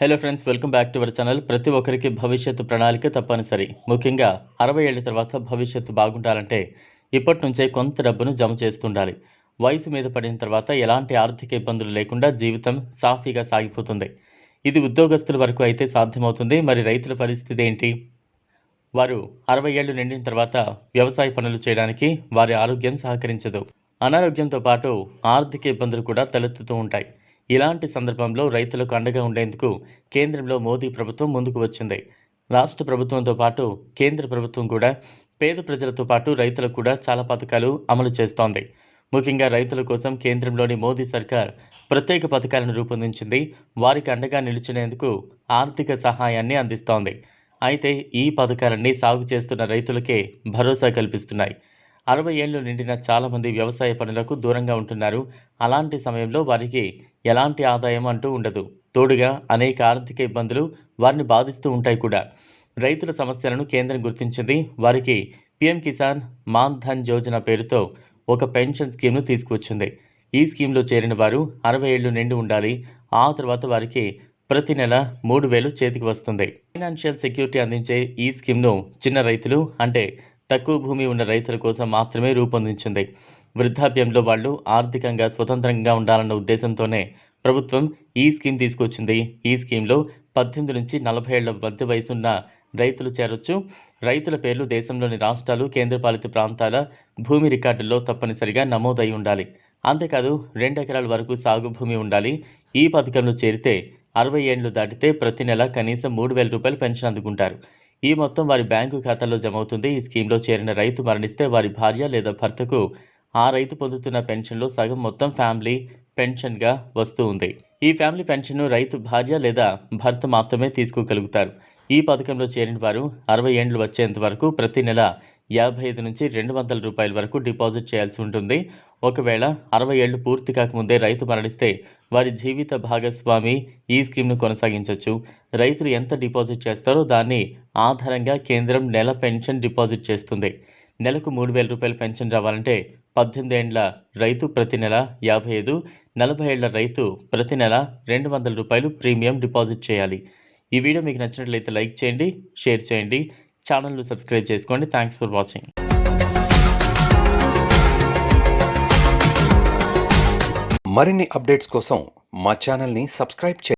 Hello friends welcome back to our channel ప్రతి ఒక్కరికి భవిష్యత్తు ప్రణాళిక తప్పనిసరి. ముఖ్యంగా అరవై ఏళ్ళ తర్వాత భవిష్యత్తు బాగుండాలంటే ఇప్పటి నుంచే కొంత డబ్బును జమ చేస్తుండాలి. వయసు మీద పడిన తర్వాత ఎలాంటి ఆర్థిక ఇబ్బందులు లేకుండా జీవితం సాఫీగా సాగిపోతుంది. ఇది ఉద్యోగస్తుల వరకు అయితే సాధ్యమవుతుంది. మరి రైతుల పరిస్థితి ఏంటి? వారు అరవై ఏళ్ళు నిండిన తర్వాత వ్యవసాయ పనులు చేయడానికి వారి ఆరోగ్యం సహకరించదు. అనారోగ్యంతో పాటు ఆర్థిక ఇబ్బందులు కూడా తలెత్తుతూ ఉంటాయి. ఇలాంటి సందర్భంలో రైతులకు అండగా ఉండేందుకు కేంద్రంలో మోదీ ప్రభుత్వం ముందుకు వచ్చింది. రాష్ట్ర ప్రభుత్వంతో పాటు కేంద్ర ప్రభుత్వం కూడా పేద ప్రజలతో పాటు రైతులకు కూడా చాలా పథకాలు అమలు చేస్తోంది. ముఖ్యంగా రైతుల కోసం కేంద్రంలోని మోదీ సర్కార్ ప్రత్యేక పథకాలను రూపొందించింది. వారికి అండగా నిలిచినందుకు ఆర్థిక సహాయాన్ని అందిస్తోంది. అయితే ఈ పథకాలన్నీ సాగు చేస్తున్న రైతులకే భరోసా కల్పిస్తున్నాయి. అరవై ఏళ్ళు నిండిన చాలామంది వ్యవసాయ పనులకు దూరంగా ఉంటున్నారు. అలాంటి సమయంలో వారికి ఎలాంటి ఆదాయం అంటూ ఉండదు. తోడుగా అనేక ఆర్థిక ఇబ్బందులు వారిని బాధిస్తూ ఉంటాయి కూడా. రైతుల సమస్యలను కేంద్రం గుర్తించింది. వారికి పిఎం కిసాన్ మాన్ ధన్ యోజన పేరుతో ఒక పెన్షన్ స్కీమ్ను తీసుకువచ్చింది. ఈ స్కీమ్లో చేరిన వారు అరవై ఏళ్ళు నిండి ఉండాలి. ఆ తర్వాత వారికి ప్రతి నెల మూడు వేలు చేతికి వస్తుంది. ఫైనాన్షియల్ సెక్యూరిటీ అందించే ఈ స్కీమ్ను చిన్న రైతులు అంటే తక్కువ భూమి ఉన్న రైతుల కోసం మాత్రమే రూపొందించింది. వృద్ధాప్యంలో వాళ్ళు ఆర్థికంగా స్వతంత్రంగా ఉండాలన్న ఉద్దేశంతోనే ప్రభుత్వం ఈ స్కీమ్ తీసుకొచ్చింది. ఈ స్కీమ్లో పద్దెనిమిది నుంచి నలభై ఏళ్ళ మధ్య వయసున్న రైతులు చేరొచ్చు. రైతుల పేర్లు దేశంలోని రాష్ట్రాలు కేంద్రపాలిత ప్రాంతాల భూమి రికార్డుల్లో తప్పనిసరిగా నమోదై ఉండాలి. అంతేకాదు రెండు ఎకరాల వరకు సాగు భూమి ఉండాలి. ఈ పథకంలో చేరితే అరవై ఏళ్ళు దాటితే ప్రతి నెల కనీసం మూడు వేల రూపాయలు పెన్షన్ అందుకుంటారు. ఈ మొత్తం వారి బ్యాంకు ఖాతాలో జమ అవుతుంది. ఈ స్కీమ్లో చేరిన రైతు మరణిస్తే వారి భార్య లేదా భర్తకు ఆ రైతు పొందుతున్న పెన్షన్లో సగం మొత్తం ఫ్యామిలీ పెన్షన్గా వస్తూ ఉంది. ఈ ఫ్యామిలీ పెన్షన్ను రైతు భార్య లేదా భర్త మాత్రమే తీసుకోగలుగుతారు. ఈ పథకంలో చేరిన వారు అరవై ఏండ్లు వచ్చేంత వరకు ప్రతి నెల యాభై ఐదు నుంచి రెండు వందల రూపాయల వరకు డిపాజిట్ చేయాల్సి ఉంటుంది. ఒకవేళ అరవై ఏళ్ళు పూర్తి కాకముందే రైతు మరణిస్తే వారి జీవిత భాగస్వామి ఈ స్కీమ్ను కొనసాగించవచ్చు రైతులు ఎంత డిపాజిట్ చేస్తారో దాన్ని ఆధారంగా కేంద్రం నెల పెన్షన్ డిపాజిట్ చేస్తుంది. నెలకు మూడు వేల రూపాయల పెన్షన్ రావాలంటే పద్దెనిమిది ఏండ్ల రైతు ప్రతి నెల యాభై ఐదు నలభై ఏళ్ళ రైతు ప్రతి నెల రెండు వందల రూపాయలు ప్రీమియం డిపాజిట్ చేయాలి. ఈ వీడియో మీకు నచ్చినట్లయితే లైక్ చేయండి షేర్ చేయండి ఛానల్ను సబ్స్క్రైబ్ చేసుకోండి. థ్యాంక్స్ ఫర్ వాచింగ్ మరిన్ని అప్డేట్స్ కోసం మా ఛానల్ని సబ్స్క్రైబ్ చేయండి.